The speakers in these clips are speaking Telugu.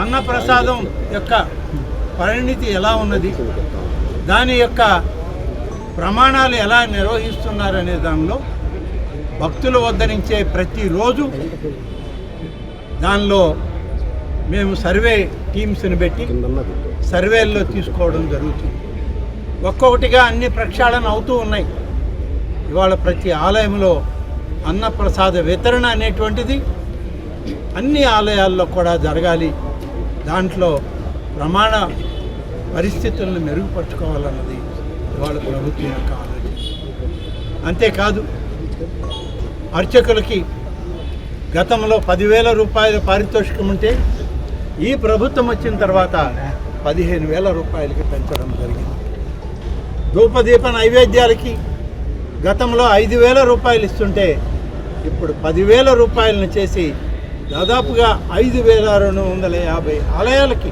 అన్నప్రసాదం యొక్క పరిణితి ఎలా ఉన్నది? దాని యొక్క ప్రమాణాలు ఎలా నిర్వహిస్తున్నారనే దానిలో భక్తులు వద్దరించే ప్రతిరోజు దానిలో మేము సర్వే టీమ్స్ని పెట్టి సర్వేల్లో తీసుకోవడం జరుగుతుంది. ఒక్కొక్కటిగా అన్ని ప్రక్షాళన అవుతూ ఉన్నాయి. ఇవాళ ప్రతి ఆలయంలో అన్నప్రసాద వితరణ అనేటువంటిది అన్ని ఆలయాల్లో కూడా జరగాలి. దాంట్లో ప్రమాణ పరిస్థితులను మెరుగుపరుచుకోవాలన్నది ఇవాళ ప్రభుత్వం యొక్క ఆలోచన. అంతేకాదు అర్చకులకి గతంలో పదివేల రూపాయల పారితోషికం ఉంటే ఈ ప్రభుత్వం వచ్చిన తర్వాత పదిహేను వేల రూపాయలకి పెంచడం జరిగింది. ధూపదీప నైవేద్యాలకి గతంలో ఐదు వేల రూపాయలు ఇస్తుంటే ఇప్పుడు పదివేల రూపాయలను చేసి దాదాపుగా ఐదు వేల రెండు వందల యాభై ఆలయాలకి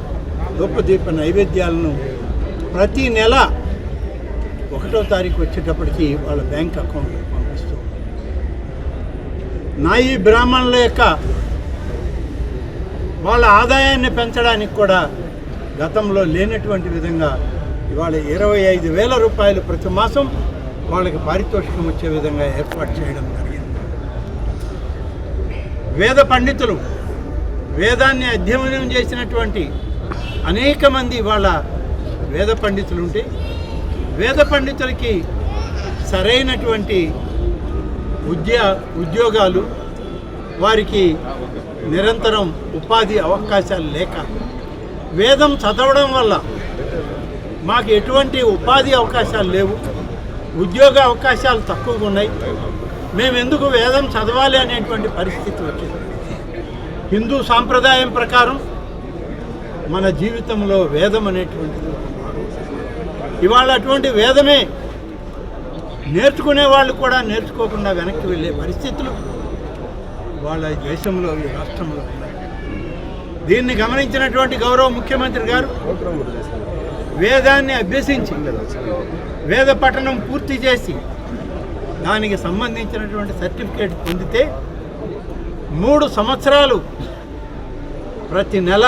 ధూపదీప నైవేద్యాలను ప్రతి నెల ఒకటో తారీఖు వచ్చేటప్పటికి వాళ్ళ బ్యాంక్ అకౌంట్కి పంపిస్తూ నాయి బ్రాహ్మణుల యొక్క వాళ్ళ ఆదాయాన్ని పెంచడానికి కూడా గతంలో లేనటువంటి విధంగా ఇవాళ ఇరవై ఐదు వేల రూపాయలు ప్రతి మాసం వాళ్ళకి పారితోషికం వచ్చే విధంగా ఏర్పాటు చేయడం జరిగింది. వేద పండితులు వేదాన్ని అధ్యయనం చేసినటువంటి అనేక మంది వాళ్ళ వేద పండితులు ఉంటే వేద పండితులకి సరైనటువంటి ఉద్యో ఉద్యోగాలు వారికి నిరంతరం ఉపాధి అవకాశాలు లేక వేదం చదవడం వల్ల మాకు ఎటువంటి ఉపాధి అవకాశాలు లేవు ఉద్యోగ అవకాశాలు తక్కువగా ఉన్నాయి. మేము ఎందుకు వేదం చదవాలి అనేటువంటి పరిస్థితి వచ్చింది. హిందూ సాంప్రదాయం ప్రకారం మన జీవితంలో వేదం అనేటువంటిది ఇవాళ అటువంటి వేదమే నేర్చుకునే వాళ్ళు కూడా నేర్చుకోకుండా వెనక్కి వెళ్ళే పరిస్థితులు వాళ్ళ దేశంలో ఈ రాష్ట్రంలో దీన్ని గమనించినటువంటి గౌరవ ముఖ్యమంత్రి గారు వేదాన్ని అభ్యసించి వేద పఠనం పూర్తి చేసి దానికి సంబంధించినటువంటి సర్టిఫికేట్ పొందితే మూడు సంవత్సరాలు ప్రతి నెల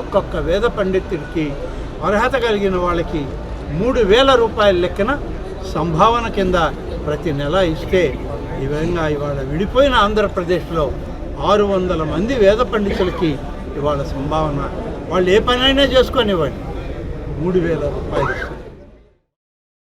ఒక్కొక్క వేద పండితుడికి అర్హత కలిగిన వాళ్ళకి మూడు వేల రూపాయల లెక్కన సంభావన కింద ప్రతి నెల ఇస్తే ఈ విధంగా ఇవాళ విడిపోయిన ఆంధ్రప్రదేశ్లో ఆరు వందల మంది వేద పండితులకి ఇవాళ సంభావన వాళ్ళు ఏ పనైనా చేసుకునేవాళ్ళు మూడు వేల రూపాయలు ఇస్తారు.